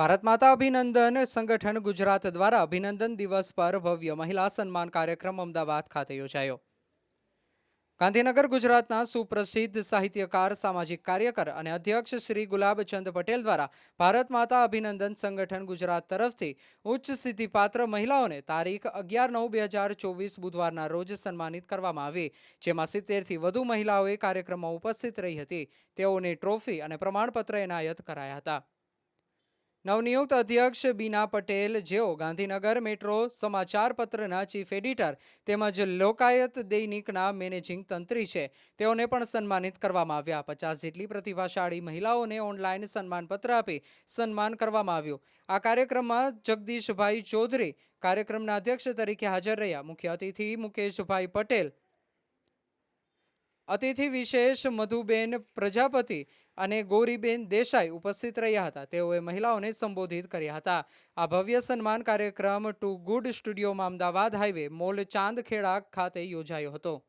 ભારત માતા અભિનંદન સંગઠન ગુજરાત દ્વારા અભિનંદન દિવસ પર ભવ્ય મહિલા સન્માન કાર્યક્રમ અમદાવાદ ખાતે યોજાયો. ગાંધીનગર ગુજરાતના સુપ્રસિદ્ધ સાહિત્યકાર, સામાજિક કાર્યકર અને અધ્યક્ષ શ્રી ગુલાબચંદ પટેલ દ્વારા ભારત માતા અભિનંદન સંગઠન ગુજરાત તરફથી ઉચ્ચ સિદ્ધિપાત્ર મહિલાઓને તારીખ અગિયાર નવ બે હજાર ચોવીસ બુધવારના રોજ સન્માનિત કરવામાં આવી, જેમાં સિત્તેરથી વધુ મહિલાઓએ કાર્યક્રમમાં ઉપસ્થિત રહી હતી. તેઓને ટ્રોફી અને પ્રમાણપત્ર એનાયત કરાયા હતા. નવનિયુક્ત અધ્યક્ષ બીના પટેલ, જેઓ ગાંધીનગર મેટ્રો સમાચાર પત્રના ચીફ એડિટર તેમજ લોકાયત દૈનિકના મેનેજિંગ તંત્રી છે, તેઓને પણ સન્માનિત કરવામાં આવ્યા. પચાસ જેટલી પ્રતિભાશાળી મહિલાઓને ઓનલાઈન સન્માનપત્ર આપી સન્માન કરવામાં આવ્યું. આ કાર્યક્રમમાં જગદીશભાઈ ચૌધરી કાર્યક્રમના અધ્યક્ષ તરીકે હાજર રહ્યા. મુખ્ય અતિથિ મુકેશભાઈ પટેલ અતિથિ વિશેષ મધુબેન પ્રજાપતિ અને ગૌરીબેન દેસાઈ ઉપસ્થિત રહ્યા હતા. તેઓએ મહિલાઓને સંબોધિત કર્યા હતા. આ ભવ્ય સન્માન કાર્યક્રમ ટુ ગુડ સ્ટુડિયોમાં અમદાવાદ હાઈવે, મોલ ચાંદખેડા ખાતે યોજાયો હતો.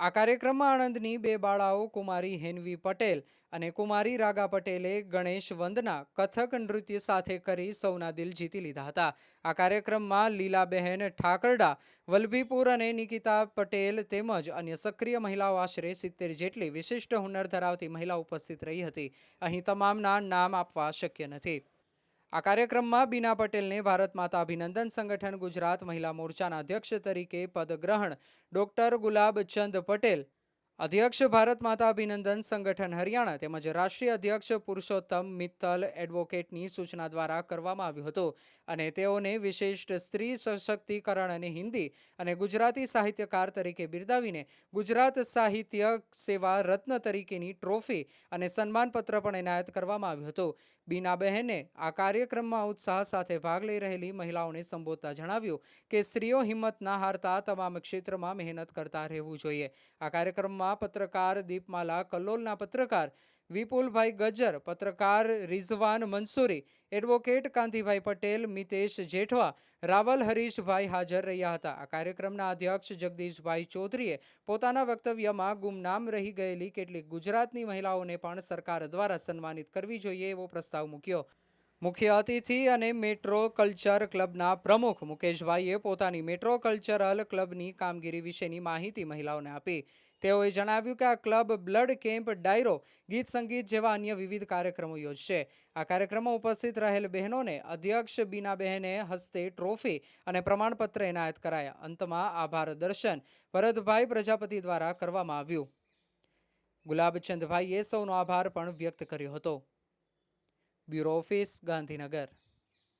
આ કાર્યક્રમમાં આણંદની બે બાળાઓ, કુમારી હેનવી પટેલ અને કુમારી રાગા પટેલે ગણેશ વંદના કથક નૃત્ય સાથે કરી સૌના દિલ જીતી લીધા હતા. આ કાર્યક્રમમાં લીલાબહેન ઠાકરડા, વલ્ભીપુર અને નિકિતા પટેલ તેમજ અન્ય સક્રિય મહિલાઓ આશરે સિત્તેર જેટલી વિશિષ્ટ હુનર ધરાવતી મહિલા ઉપસ્થિત રહી હતી. અહીં તમામના નામ આપવા શક્ય નથી. આ કાર્યક્રમમાં બીના પટેલને ભારત માતા અભિનંદન સંગઠન ગુજરાત મહિલા મોરચાના અધ્યક્ષ તરીકે પદગ્રહણ ડોક્ટર ગુલાબચંદ પટેલ અધ્યક્ષ ભારત માતા અભિનંદન સંગઠન હરિયાણા તેમજ રાષ્ટ્રીય અધ્યક્ષ પુરુષોત્તમ મિત્તલ એડવોકેટની સૂચના દ્વારા કરવામાં આવ્યું હતું અને તેઓને વિશિષ્ટ સ્ત્રી સશક્તિકરણ અને હિન્દી અને ગુજરાતી સાહિત્યકાર તરીકે બિરદાવીને ગુજરાત સાહિત્ય સેવા રત્ન તરીકેની ટ્રોફી અને સન્માનપત્ર પણ એનાયત કરવામાં આવ્યું હતું. બીનાબહેને આ કાર્યક્રમમાં ઉત્સાહ સાથે ભાગ લઈ રહેલી મહિલાઓને સંબોધતા જણાવ્યું કે સ્ત્રીઓ હિંમત ના હારતા તમામ ક્ષેત્રમાં મહેનત કરતા રહેવું જોઈએ. આ કાર્યક્રમમાં પત્રકાર દીપમાલા કલોલના પત્રકાર વિપુલભાઈ ગજર, પત્રકાર રિઝવાન મંસૂરી, એડવોકેટ કાંતિભાઈ પટેલ, મિતેશ જેઠવા, રાવલ હરીશભાઈ હાજર રહ્યા હતા. આ કાર્યક્રમના અધ્યક્ષ જગદીશભાઈ ચૌધરીએ પોતાના વક્તવ્યમાં ગુમનામ રહી ગયેલી કેટલીક ગુજરાતની મહિલાઓને પણ સરકાર દ્વારા સન્માનિત કરવી જોઈએ એવો પ્રસ્તાવ મૂક્યો. મુખ્ય અતિથિ અને મેટ્રો કલ્ચર ક્લબના પ્રમુખ મુકેશભાઈએ પોતાની મેટ્રો કલ્ચરલ ક્લબની કામગીરી વિશેની માહિતી મહિલાઓને આપી. તેઓએ જણાવ્યું કે આ ક્લબ બ્લડ કેમ્પ ડાયરો, ગીત સંગીત જેવા અન્ય વિવિધ કાર્યક્રમો યોજશે. આ કાર્યક્રમમાં ઉપસ્થિત રહેલ બહેનોને અધ્યક્ષ બીનાબહેને હસ્તે ટ્રોફી અને પ્રમાણપત્ર એનાયત કરાયા. અંતમાં આભાર દર્શન ભરતભાઈ પ્રજાપતિ દ્વારા કરવામાં આવ્યું. ગુલાબચંદભાઈએ સૌનો આભાર પણ વ્યક્ત કર્યો હતો. Bureau office Gandhinagar.